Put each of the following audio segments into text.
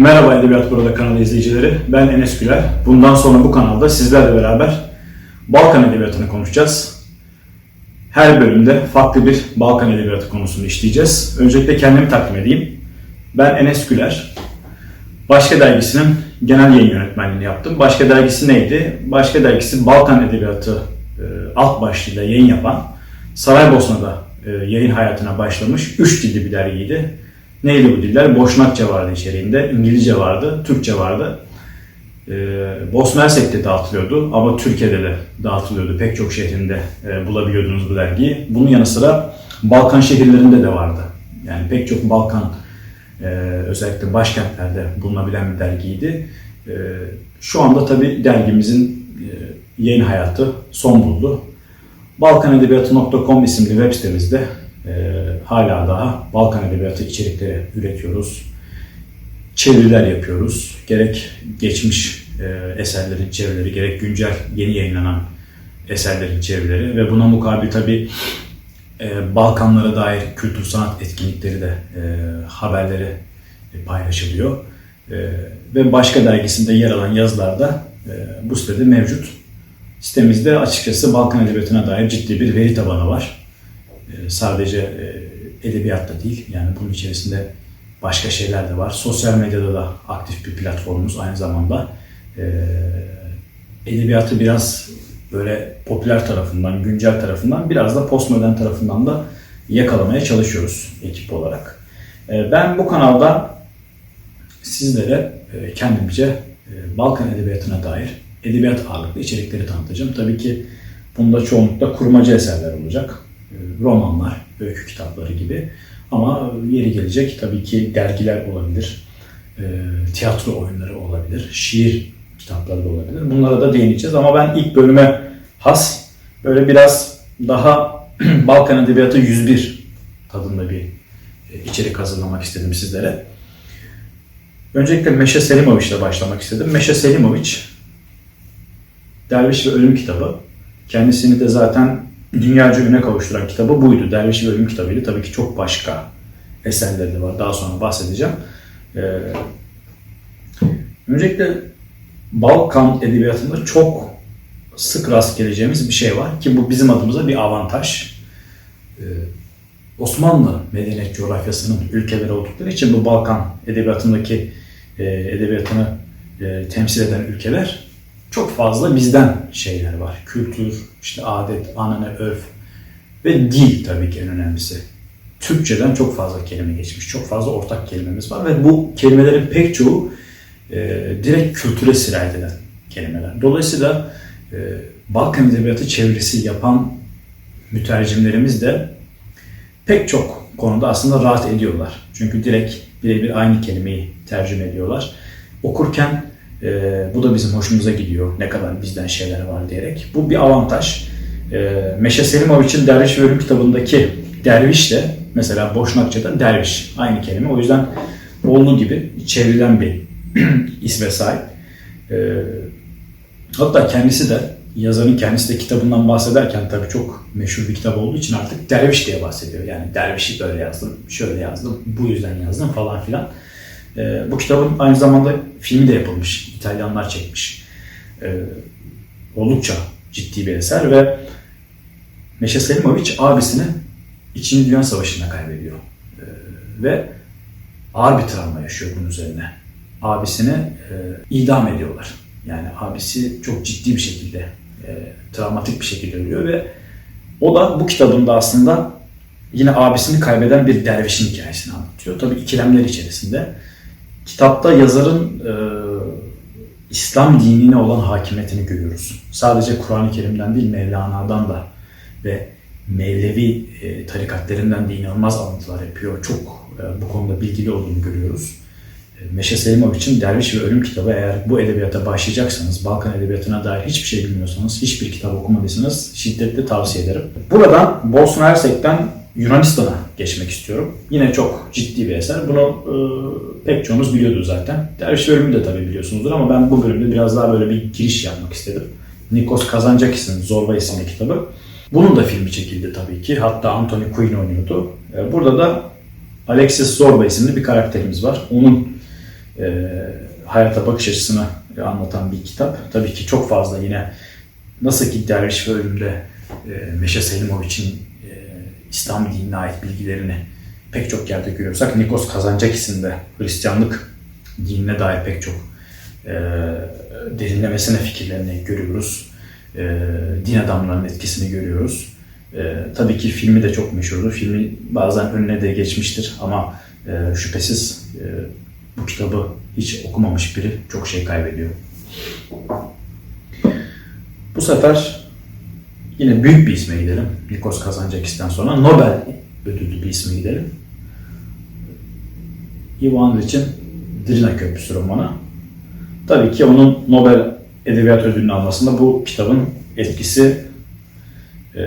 Merhaba Edebiyat Burada kanalı izleyicileri. Ben Enes Güler. Bundan sonra bu kanalda sizlerle beraber Balkan Edebiyatı'nı konuşacağız. Her bölümde farklı bir Balkan Edebiyatı konusunu işleyeceğiz. Öncelikle kendimi takdim edeyim. Ben Enes Güler. Başka Dergisi'nin genel yayın yönetmenliğini yaptım. Başka Dergisi neydi? Başka Dergisi Balkan Edebiyatı e, alt başlığıyla yayın yapan Saraybosna'da e, yayın hayatına başlamış 3 dilli bir dergiydi. Neydi bu diller? Boşnakça vardı içeriğinde, İngilizce vardı, Türkçe vardı. Ee, Bosna dağıtılıyordu ama Türkiye'de de dağıtılıyordu. Pek çok şehrinde e, bulabiliyordunuz bu dergiyi. Bunun yanı sıra Balkan şehirlerinde de vardı. Yani pek çok Balkan e, özellikle başkentlerde bulunabilen bir dergiydi. E, şu anda tabii dergimizin yayın hayatı son buldu. Balkanedebiyatı.com isimli web sitemizde hala daha Balkan Edebiyatı içerikleri üretiyoruz. Çeviriler yapıyoruz. Gerek geçmiş e, eserlerin çevirileri, gerek güncel yeni yayınlanan eserlerin çevirileri ve buna mukabil tabi e, Balkanlara dair kültür sanat etkinlikleri de e, haberleri paylaşılıyor. E, ve başka dergisinde yer alan yazılar da e, bu sitede mevcut. Sitemizde açıkçası Balkan Edebiyatı'na dair ciddi bir veri tabanı var. E, sadece e, edebiyatta değil, yani bunun içerisinde başka şeyler de var. Sosyal medyada da aktif bir platformumuz aynı zamanda. E, edebiyatı biraz böyle popüler tarafından, güncel tarafından, biraz da postmodern tarafından da yakalamaya çalışıyoruz ekip olarak. E, ben bu kanalda sizlere e, kendimce e, Balkan Edebiyatı'na dair edebiyat ağırlıklı içerikleri tanıtacağım. Tabii ki bunda çoğunlukla kurmaca eserler olacak. E, romanlar, öykü kitapları gibi. Ama yeri gelecek tabii ki dergiler olabilir, e, tiyatro oyunları olabilir, şiir kitapları da olabilir. Bunlara da değineceğiz ama ben ilk bölüme has böyle biraz daha Balkan Edebiyatı 101 tadında bir e, içerik hazırlamak istedim sizlere. Öncelikle Meşe Selimovic ile başlamak istedim. Meşe Selimovic, Derviş ve Ölüm kitabı. Kendisini de zaten dünyaca üne kavuşturan kitabı buydu. Derviş ve Ölüm kitabıydı. Tabii ki çok başka eserleri de var. Daha sonra bahsedeceğim. Ee, öncelikle Balkan edebiyatında çok sık rast geleceğimiz bir şey var ki bu bizim adımıza bir avantaj. Ee, Osmanlı medeniyet coğrafyasının ülkeleri oldukları için bu Balkan edebiyatındaki e, edebiyatını e, temsil eden ülkeler çok fazla bizden şeyler var. Kültür, işte adet, anane, örf ve dil tabii ki en önemlisi. Türkçeden çok fazla kelime geçmiş. Çok fazla ortak kelimemiz var ve bu kelimelerin pek çoğu e, direkt kültüre sirayet eden kelimeler. Dolayısıyla e, Balkan Edebiyatı çevirisi yapan mütercimlerimiz de pek çok konuda aslında rahat ediyorlar. Çünkü direkt birebir aynı kelimeyi tercüme ediyorlar. Okurken e, bu da bizim hoşumuza gidiyor. Ne kadar bizden şeyler var diyerek. Bu bir avantaj. E, Meşe Selimovic'in Derviş ve Ölüm kitabındaki derviş de mesela Boşnakça'da derviş. Aynı kelime. O yüzden olduğu gibi çevrilen bir isme sahip. E, hatta kendisi de yazarın kendisi de kitabından bahsederken tabii çok meşhur bir kitap olduğu için artık derviş diye bahsediyor. Yani dervişi böyle yazdım, şöyle yazdım, bu yüzden yazdım falan filan. E, bu kitabın aynı zamanda filmi de yapılmış. İtalyanlar çekmiş. E, oldukça ciddi bir eser ve Meşe Selimovic abisini İkinci Dünya Savaşı'nda kaybediyor. E, ve ağır bir travma yaşıyor bunun üzerine. Abisini e, idam ediyorlar. Yani abisi çok ciddi bir şekilde, e, travmatik bir şekilde ölüyor ve o da bu kitabında aslında yine abisini kaybeden bir dervişin hikayesini anlatıyor. Tabii ikilemler içerisinde. Kitapta yazarın e, İslam dinine olan hakimiyetini görüyoruz. Sadece Kur'an-ı Kerim'den değil Mevlana'dan da ve Mevlevi e, tarikatlerinden de inanılmaz alıntılar yapıyor. Çok e, bu konuda bilgili olduğunu görüyoruz. E, Meşe Selimovic'in Derviş ve Ölüm kitabı eğer bu edebiyata başlayacaksanız, Balkan edebiyatına dair hiçbir şey bilmiyorsanız, hiçbir kitap okumadıysanız şiddetle tavsiye ederim. Buradan Bosna Hersek'ten Yunanistan'a geçmek istiyorum. Yine çok ciddi bir eser. Bunu e, pek çoğunuz biliyordur zaten. Derviş ve Ölüm'ü de tabii biliyorsunuzdur ama ben bu bölümde biraz daha böyle bir giriş yapmak istedim. Nikos Kazantzakis'in Zorba isimli kitabı. Bunun da filmi çekildi tabii ki. Hatta Anthony Quinn oynuyordu. E, burada da Alexis Zorba isimli bir karakterimiz var. Onun e, hayata bakış açısını anlatan bir kitap. Tabii ki çok fazla yine nasıl ki Derviş ve Ölüm'de e, Meşe Selimoviç'in İslam dinine ait bilgilerini pek çok yerde görüyorsak Nikos Kazancakis'in de Hristiyanlık dinine dair pek çok e, derinlemesine fikirlerini görüyoruz. E, din adamlarının etkisini görüyoruz. E, tabii ki filmi de çok meşhurdur. Filmi bazen önüne de geçmiştir ama e, şüphesiz e, bu kitabı hiç okumamış biri çok şey kaybediyor. Bu sefer yine büyük bir isme gidelim. Nikos Kazancakis'ten sonra Nobel ödüllü bir isme gidelim. Ivan Ilich'in Drina Köprüsü romanı. Tabii ki onun Nobel Edebiyat Ödülünü almasında bu kitabın etkisi e,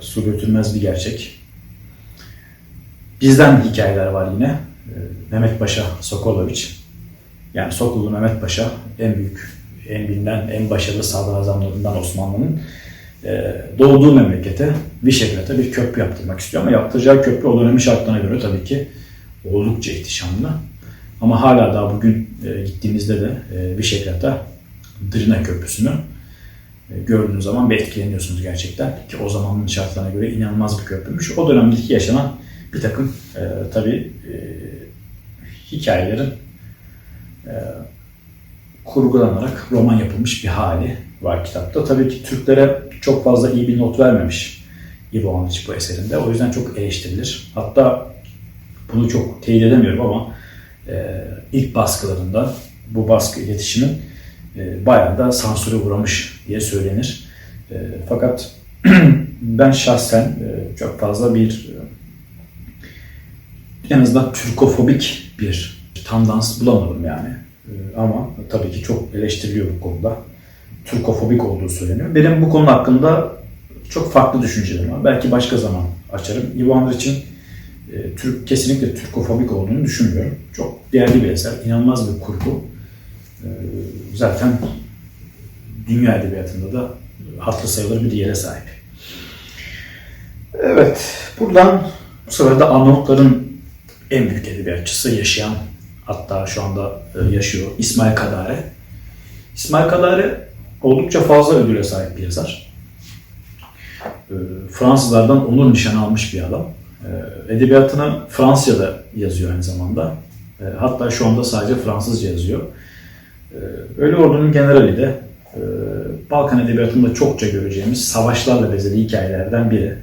su götürmez bir gerçek. Bizden hikayeler var yine. E, Mehmet Paşa Sokoloviç. Yani Sokullu Mehmet Paşa en büyük, en bilinen, en başarılı sadrazamlarından Osmanlı'nın doğduğu memlekete Vişegrad'a bir köprü yaptırmak istiyor ama yaptıracağı köprü o dönemin şartlarına göre tabii ki oldukça ihtişamlı. Ama hala daha bugün e, gittiğimizde de e, Vişegrad'da Drina Köprüsü'nü e, gördüğünüz zaman bir etkileniyorsunuz gerçekten. Ki o zamanın şartlarına göre inanılmaz bir köprümüş. O dönemdeki yaşanan bir takım e, tabii e, hikayelerin e, kurgulanarak roman yapılmış bir hali var kitapta. Tabii ki Türklere çok fazla iyi bir not vermemiş İbo Anliç bu eserinde. O yüzden çok eleştirilir. Hatta bunu çok teyit edemiyorum ama e, ilk baskılarında bu baskı iletişimin e, bayağı da sansüre uğramış diye söylenir. E, fakat ben şahsen e, çok fazla bir e, en azından Türkofobik bir tandans bulamadım yani. E, ama tabii ki çok eleştiriliyor bu konuda. Türkofobik olduğu söyleniyor. Benim bu konu hakkında çok farklı düşüncelerim var. Belki başka zaman açarım. Ivan için e, Türk kesinlikle Türkofobik olduğunu düşünmüyorum. Çok değerli bir eser, inanılmaz bir kurgu. E, zaten dünya edebiyatında da hatırı sayılır bir yere sahip. Evet, buradan bu sefer de Arnavutların en büyük edebiyatçısı yaşayan, hatta şu anda e, yaşıyor İsmail Kadare. İsmail Kadare oldukça fazla ödüle sahip bir yazar. E, Fransızlardan onur nişanı almış bir adam. E, edebiyatını Fransızca'da yazıyor aynı zamanda. Hatta şu anda sadece Fransızca yazıyor. Ölü Ordu'nun generali de Balkan Edebiyatı'nda çokça göreceğimiz savaşlarla bezeli hikayelerden biri.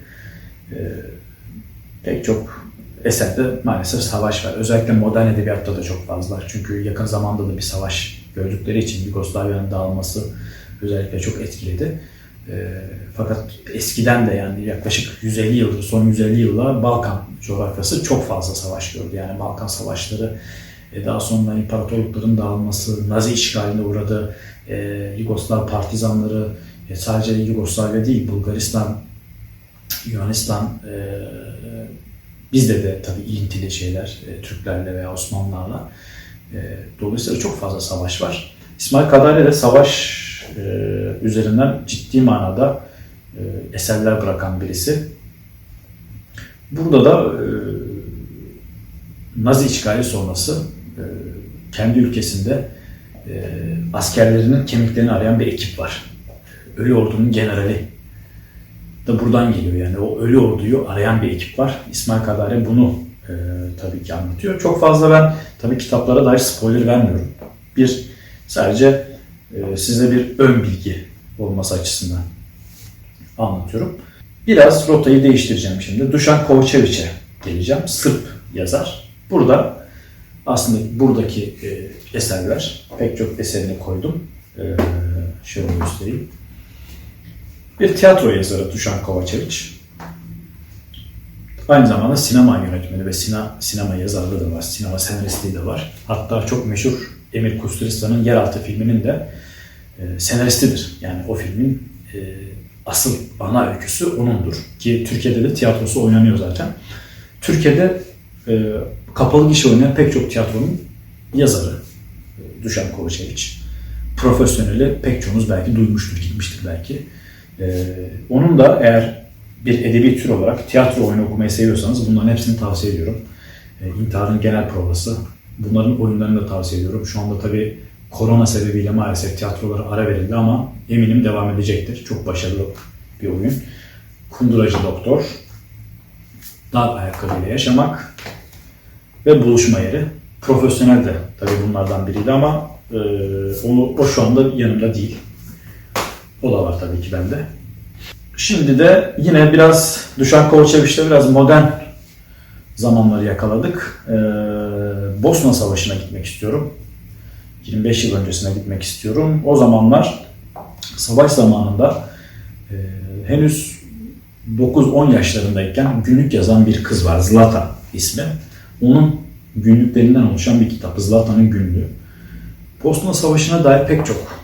Pek çok eserde maalesef savaş var. Özellikle modern edebiyatta da çok fazla. Çünkü yakın zamanda da bir savaş gördükleri için Yugoslavya'nın dağılması özellikle çok etkiledi. fakat eskiden de yani yaklaşık 150 yıldır, son 150 yılda Balkan coğrafyası çok fazla savaş gördü. Yani Balkan savaşları, daha sonra imparatorlukların dağılması, Nazi işgaline uğradı, e, Yugoslav partizanları, sadece Yugoslavya değil, Bulgaristan, Yunanistan, Bizde de tabii ilintili şeyler e, Türklerle veya Osmanlılarla. E, dolayısıyla çok fazla savaş var. İsmail Kadare de savaş e, üzerinden ciddi manada e, eserler bırakan birisi. Burada da e, Nazi işgali sonrası e, kendi ülkesinde e, askerlerinin kemiklerini arayan bir ekip var. Ölü ordunun generali da buradan geliyor. Yani o ölü orduyu arayan bir ekip var. İsmail Kadare bunu e, tabii ki anlatıyor. Çok fazla ben tabii kitaplara dair spoiler vermiyorum. Bir sadece e, size bir ön bilgi olması açısından anlatıyorum. Biraz rotayı değiştireceğim şimdi. Dušan Kovačević'e geleceğim. Sırp yazar. Burada aslında buradaki e, eserler, pek çok eserini koydum. E, şöyle göstereyim. Bir tiyatro yazarı Dušan Kovačević. Aynı zamanda sinema yönetmeni ve sina, sinema yazarlığı da var, sinema senaristliği de var. Hatta çok meşhur Emir Kusturistan'ın Yeraltı filminin de e, senaristidir. Yani o filmin e, asıl ana öyküsü onundur. Ki Türkiye'de de tiyatrosu oynanıyor zaten. Türkiye'de e, kapalı gişe oynayan pek çok tiyatronun yazarı e, Dušan Kovačević. Profesyoneli pek çoğunuz belki duymuştur, gitmiştir belki. Ee, onun da eğer bir edebi tür olarak tiyatro oyunu okumayı seviyorsanız bunların hepsini tavsiye ediyorum. Ee, İntiharın Genel Provası Bunların oyunlarını da tavsiye ediyorum. Şu anda tabii korona sebebiyle maalesef tiyatrolara ara verildi ama eminim devam edecektir. Çok başarılı bir oyun. Kunduracı Doktor, Dar Ayakkabıyla Yaşamak ve Buluşma Yeri. Profesyonel de tabii bunlardan biriydi ama e, onu, o şu anda yanımda değil. O da var tabii ki bende. Şimdi de yine biraz Dušan Kovačević'te biraz modern zamanları yakaladık. Ee, Bosna Savaşı'na gitmek istiyorum. 25 yıl öncesine gitmek istiyorum. O zamanlar savaş zamanında e, henüz 9-10 yaşlarındayken günlük yazan bir kız var. Zlata ismi. Onun günlüklerinden oluşan bir kitap. Zlata'nın günlüğü. Bosna Savaşı'na dair pek çok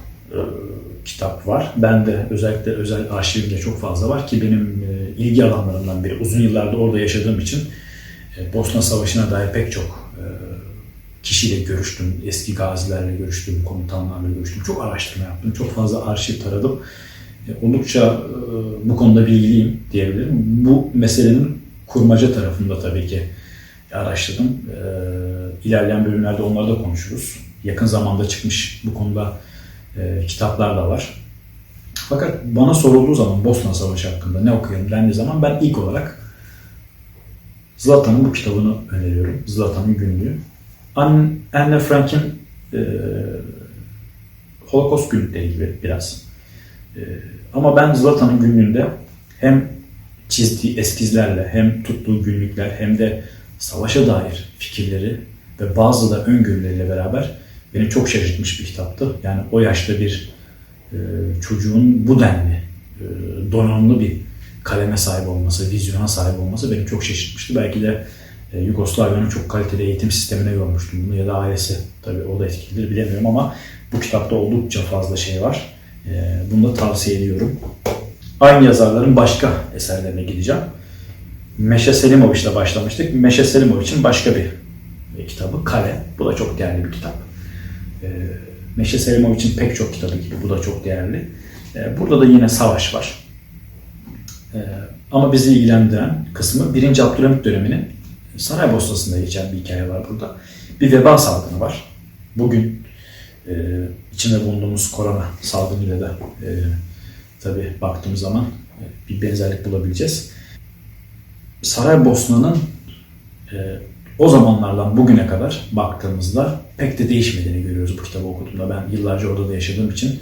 kitap var. Ben de özellikle özel arşivimde çok fazla var ki benim e, ilgi alanlarımdan biri. Uzun yıllardır orada yaşadığım için e, Bosna Savaşı'na dair pek çok e, kişiyle görüştüm. Eski gazilerle görüştüm, komutanlarla görüştüm. Çok araştırma yaptım. Çok fazla arşiv taradım. E, oldukça bu konuda bilgiliyim diyebilirim. Bu meselenin kurmaca tarafında tabii ki araştırdım. E, bölümlerde onları da konuşuruz. Yakın zamanda çıkmış bu konuda e, kitaplar da var. Fakat bana sorulduğu zaman Bosna Savaşı hakkında ne okuyalım dendiği zaman ben ilk olarak Zlatan'ın bu kitabını öneriyorum. Zlatan'ın günlüğü. An- Anne Frank'in e, Holocaust günlükleri gibi biraz. E, ama ben Zlatan'ın günlüğünde hem çizdiği eskizlerle hem tuttuğu günlükler hem de savaşa dair fikirleri ve bazı da öngörüleriyle beraber beni çok şaşırtmış bir kitaptı. Yani o yaşta bir e, çocuğun bu denli e, donanımlı bir kaleme sahip olması, vizyona sahip olması beni çok şaşırtmıştı. Belki de e, Yugoslavya'nın çok kaliteli eğitim sistemine görmüştüm bunu ya da ailesi. Tabii o da etkilidir bilemiyorum ama bu kitapta oldukça fazla şey var. E, bunu da tavsiye ediyorum. Aynı yazarların başka eserlerine gideceğim. Meşe Selimoviç'le başlamıştık. Meşe Selimoviç'in başka bir kitabı Kale. Bu da çok değerli bir kitap. E, Meşe Selimoviç'in pek çok kitabı gibi bu da çok değerli. E, burada da yine savaş var. E, ama bizi ilgilendiren kısmı 1. Abdülhamit döneminin Saraybosna'sında geçen bir hikaye var burada. Bir veba salgını var. Bugün e, içinde bulunduğumuz korona salgınıyla da e, tabii baktığımız zaman e, bir benzerlik bulabileceğiz. Saraybosna'nın e, o zamanlardan bugüne kadar baktığımızda pek de değişmediğini görüyoruz bu kitabı okuduğumda. Ben yıllarca orada da yaşadığım için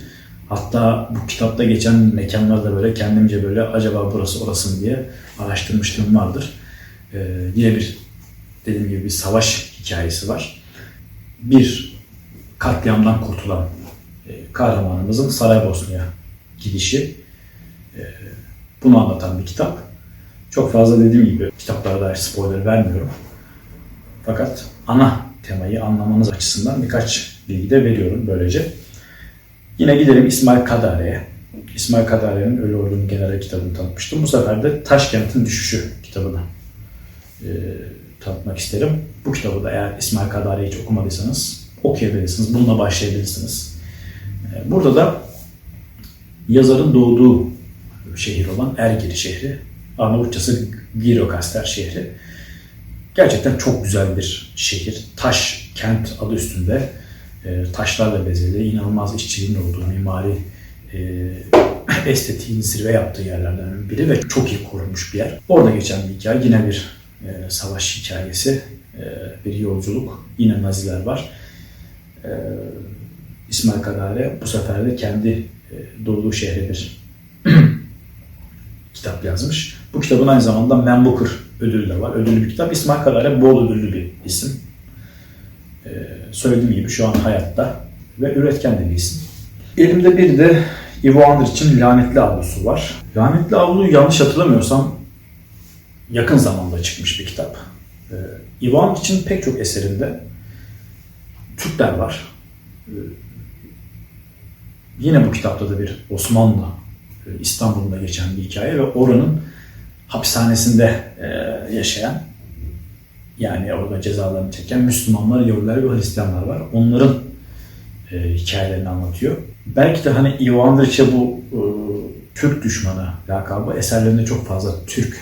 hatta bu kitapta geçen mekanlarda böyle kendimce böyle acaba burası orası mı diye araştırmışlığım vardır. Ee, yine bir dediğim gibi bir savaş hikayesi var. Bir katliamdan kurtulan e, kahramanımızın Saraybosna'ya gidişi e, bunu anlatan bir kitap. Çok fazla dediğim gibi kitaplara dair spoiler vermiyorum. Fakat ana temayı anlamanız açısından birkaç bilgi de veriyorum böylece. Yine gidelim İsmail Kadare'ye. İsmail Kadare'nin Ölü Ordu'nun General kitabını tanıtmıştım. Bu sefer de Taşkent'in Düşüşü kitabını e, tanıtmak isterim. Bu kitabı da eğer İsmail Kadare'yi hiç okumadıysanız okuyabilirsiniz. Bununla başlayabilirsiniz. E, burada da yazarın doğduğu şehir olan Ergiri şehri, Arnavutçası Girokaster şehri. Gerçekten çok güzel bir şehir. Taş kent adı üstünde e, taşlarla bezeli, inanılmaz işçiliğin olduğu mimari e, estetiğin zirve yaptığı yerlerden biri ve çok iyi korunmuş bir yer. Orada geçen bir hikaye, yine bir e, savaş hikayesi, e, bir yolculuk. Yine Naziler var. E, İsmail Kadare bu sefer de kendi e, doğduğu şehre bir kitap yazmış. Bu kitabın aynı zamanda Man Booker ödülü de var. Ödüllü bir kitap. İsmail Kadare bol ödüllü bir isim. Ee, söylediğim gibi şu an hayatta ve üretken de bir isim. Elimde bir de Ivo Andrić'in Lanetli Avlusu var. Lanetli Avlu yanlış hatırlamıyorsam yakın zamanda çıkmış bir kitap. Ee, Ivo Andrić'in pek çok eserinde Türkler var. Ee, yine bu kitapta da bir Osmanlı e, İstanbul'da geçen bir hikaye ve oranın hapishanesinde e, yaşayan yani orada cezalarını çeken Müslümanlar, Yahudiler ve Hristiyanlar var. Onların e, hikayelerini anlatıyor. Belki de hani Ivo Andrić'e bu e, Türk düşmanı lakabı eserlerinde çok fazla Türk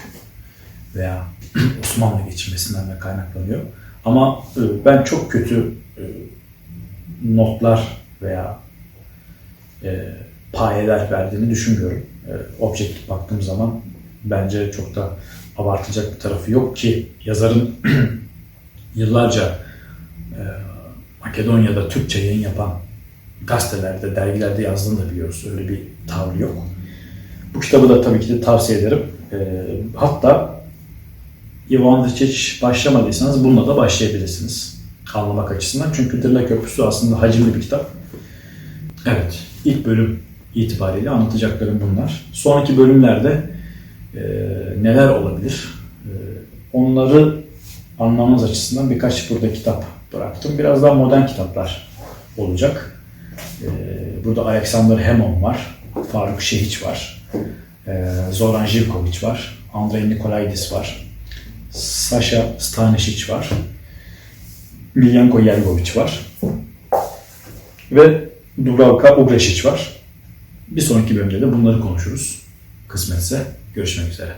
veya Osmanlı geçirmesinden de kaynaklanıyor. Ama e, ben çok kötü e, notlar veya e, payeler verdiğini düşünmüyorum. E, objektif baktığım zaman bence çok da abartacak bir tarafı yok ki yazarın yıllarca e, Makedonya'da Türkçe yayın yapan gazetelerde, dergilerde yazdığını da biliyoruz. Öyle bir tavrı yok. Bu kitabı da tabii ki de tavsiye ederim. E, hatta Ivan Riçic başlamadıysanız bununla da başlayabilirsiniz. Anlamak açısından. Çünkü Dırla Köprüsü aslında hacimli bir kitap. Evet, ilk bölüm itibariyle anlatacaklarım bunlar. Sonraki bölümlerde e, neler olabilir? E, onları anlamamız açısından birkaç burada kitap bıraktım. Biraz daha modern kitaplar olacak. E, burada Alexander Hemon var, Faruk Şehiç var, e, Zoran Živković var, Andrei Nikolaidis var, Sasha Stanisic var, Miljanko Jelgovic var ve Dubravka Ugrešić var. Bir sonraki bölümde de bunları konuşuruz. Kısmetse görüşmek üzere.